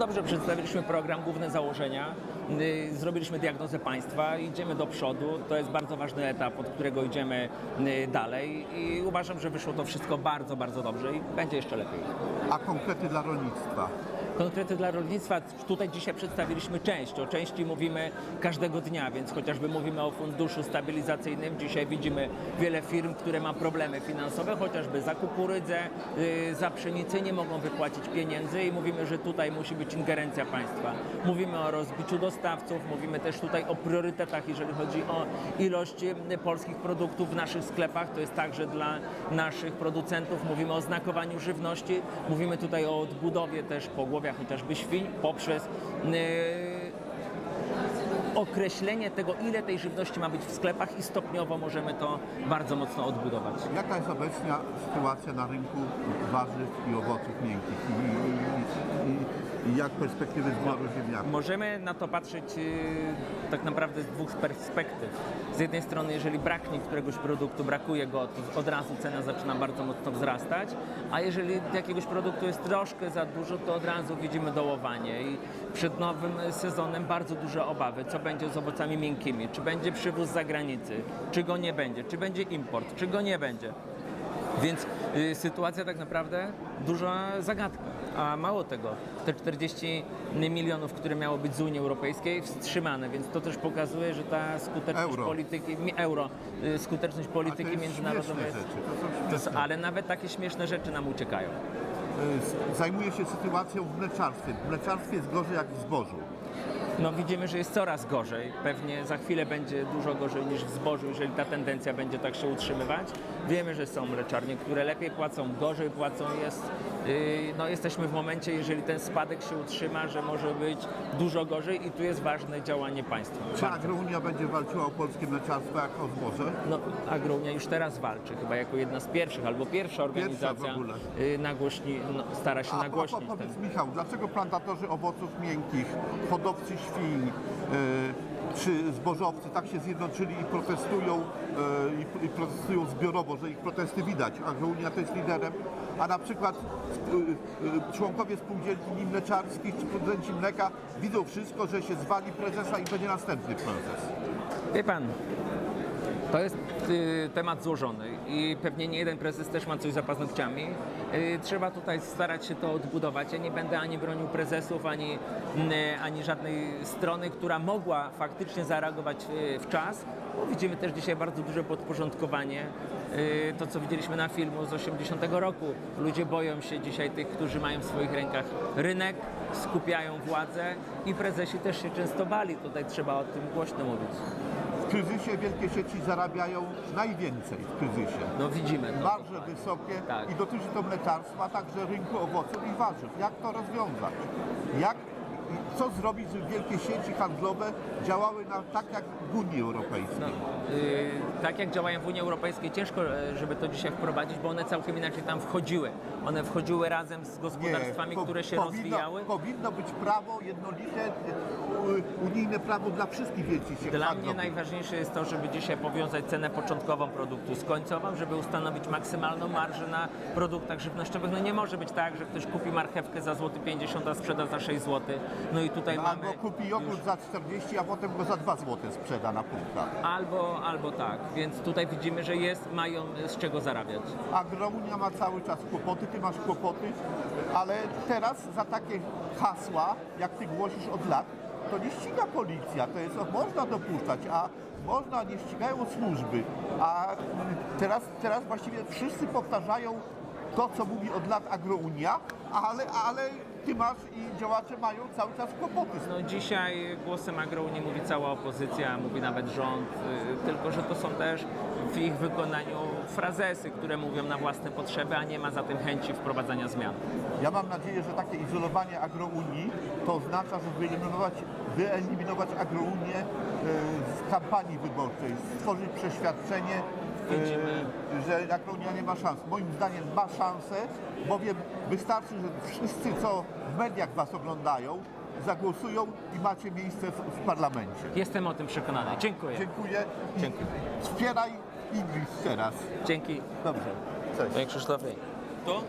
Dobrze, przedstawiliśmy program, główne założenia, y, zrobiliśmy diagnozę państwa, idziemy do przodu. To jest bardzo ważny etap, od którego idziemy y, dalej i uważam, że wyszło to wszystko bardzo, bardzo dobrze i będzie jeszcze lepiej. A konkrety dla rolnictwa? Konkrety dla rolnictwa, tutaj dzisiaj przedstawiliśmy część, o części mówimy każdego dnia, więc chociażby mówimy o funduszu stabilizacyjnym, dzisiaj widzimy wiele firm, które ma problemy finansowe, chociażby za kukurydzę, y, za pszenicę nie mogą wypłacić pieniędzy i mówimy, że tutaj musi być ingerencja państwa. Mówimy o rozbiciu dostawców, mówimy też tutaj o priorytetach, jeżeli chodzi o ilość y, polskich produktów w naszych sklepach, to jest także dla naszych producentów, mówimy o znakowaniu żywności, mówimy tutaj o odbudowie też pogłowia chociażby świń poprzez yy, określenie tego, ile tej żywności ma być w sklepach i stopniowo możemy to bardzo mocno odbudować. Jaka jest obecna sytuacja na rynku warzyw i owoców miękkich? I, i, i, jak perspektywy zbioru ziemniaków? Możemy na to patrzeć yy, tak naprawdę z dwóch perspektyw. Z jednej strony, jeżeli braknie któregoś produktu, brakuje go, to od razu cena zaczyna bardzo mocno wzrastać, a jeżeli jakiegoś produktu jest troszkę za dużo, to od razu widzimy dołowanie i przed nowym sezonem bardzo duże obawy, co będzie z owocami miękkimi, czy będzie przywóz z zagranicy, czy go nie będzie, czy będzie import, czy go nie będzie. Więc y, sytuacja tak naprawdę duża zagadka. A mało tego, te 40 milionów, które miało być z Unii Europejskiej, wstrzymane, więc to też pokazuje, że ta skuteczność Euro. polityki, mi- euro, y, skuteczność polityki jest międzynarodowej śmieszne jest. rzeczy, to są jest, ale nawet takie śmieszne rzeczy nam uciekają. Y, Zajmuję się sytuacją w mleczarstwie. W mleczarstwie jest gorzej jak w zbożu. No widzimy, że jest coraz gorzej. Pewnie za chwilę będzie dużo gorzej niż w zbożu, jeżeli ta tendencja będzie tak się utrzymywać. Wiemy, że są mleczarnie, które lepiej płacą, gorzej płacą. Jest, yy, no jesteśmy w momencie, jeżeli ten spadek się utrzyma, że może być dużo gorzej i tu jest ważne działanie państwa. Czy Agrounia będzie walczyła o polskie mleczarstwo jak o zboże? No, Agrounia już teraz walczy, chyba jako jedna z pierwszych, albo pierwsza organizacja ogóle. yy, nagłośni, no, stara się A, a, nagłośnić a powiedz ten. Michał, dlaczego plantatorzy owoców miękkich, hodowcy y, czy zbożowcy tak się zjednoczyli i protestują, y, i, protestują zbiorowo, że ich protesty widać. Agrounia to jest liderem, a na przykład y, członkowie spółdzielni mleczarskich czy producenci mleka widzą wszystko, że się zwali prezesa i będzie następny prezes. Wie pan, to jest y, temat złożony i pewnie nie jeden prezes też ma coś za paznokciami. Y, trzeba tutaj starać się to odbudować. Ja nie będę ani bronił prezesów, ani, mm, ani żadnej strony, która mogła faktycznie zareagować y, w czas. Bo widzimy też dzisiaj bardzo duże podporządkowanie. Y, to, co widzieliśmy na filmu z 80 roku. Ludzie boją się dzisiaj tych, którzy mają w swoich rękach rynek, skupiają władzę i prezesi też się często bali. Tutaj trzeba o tym głośno mówić. W kryzysie wielkie sieci zarabiają najwięcej w kryzysie. No widzimy. to. Marże wysokie Tak. i dotyczy to mleczarstwa, a także rynku owoców i warzyw. Jak to rozwiązać? Jak, co zrobić, żeby wielkie sieci handlowe działały na, tak jak w Unii Europejskiej? No, yy, tak jak działają w Unii Europejskiej, ciężko, e, żeby to dzisiaj wprowadzić, bo one całkiem inaczej tam wchodziły. One wchodziły razem z gospodarstwami, po- które się powinno, rozwijały. Powinno być prawo jednolite, y, unijne prawo dla wszystkich wielkich sieci Dla mnie najważniejsze jest to, żeby dzisiaj powiązać cenę początkową produktu z końcową, żeby ustanowić maksymalną marżę na produktach żywnościowych. No nie może być tak, że ktoś kupi marchewkę za złoty 50, a sprzeda za 6 zł. No i tutaj No, mamy Albo kupi jogurt za 40, a potem go za 2 zł sprzeda na półkach. albo, albo tak. Więc tutaj widzimy, że jest, mają z czego zarabiać. Agrounia ma cały czas kłopoty, ty masz kłopoty, ale teraz za takie hasła, jak ty głosisz od lat, to nie ściga policja, to jest, można dopuszczać, a można, nie ścigają służby, a teraz, teraz właściwie wszyscy powtarzają to, co mówi od lat Agrounia, ale, ale ty masz i działacze mają cały czas kłopoty. No dzisiaj głosem Agrounii mówi cała opozycja, mówi nawet rząd, y, tylko że to są też w ich wykonaniu frazesy, które mówią na własne potrzeby, a nie ma za tym chęci wprowadzania zmian. Ja mam nadzieję, że takie izolowanie agrounii to oznacza, że wyeliminować, wyeliminować agrounię e, z kampanii wyborczej, stworzyć przeświadczenie, Widzimy. e, że agrounia nie ma szans. Moim zdaniem ma szansę, bowiem wystarczy, że wszyscy, co w mediach Was oglądają, zagłosują i macie miejsce w, w parlamencie. Jestem o tym przekonany. Dziękuję. Dziękuję i Dziękuję. wspieraj Ingrid teraz. Dzięki. Dobrze. Cześć. Panie Krzysztofie. Dobra.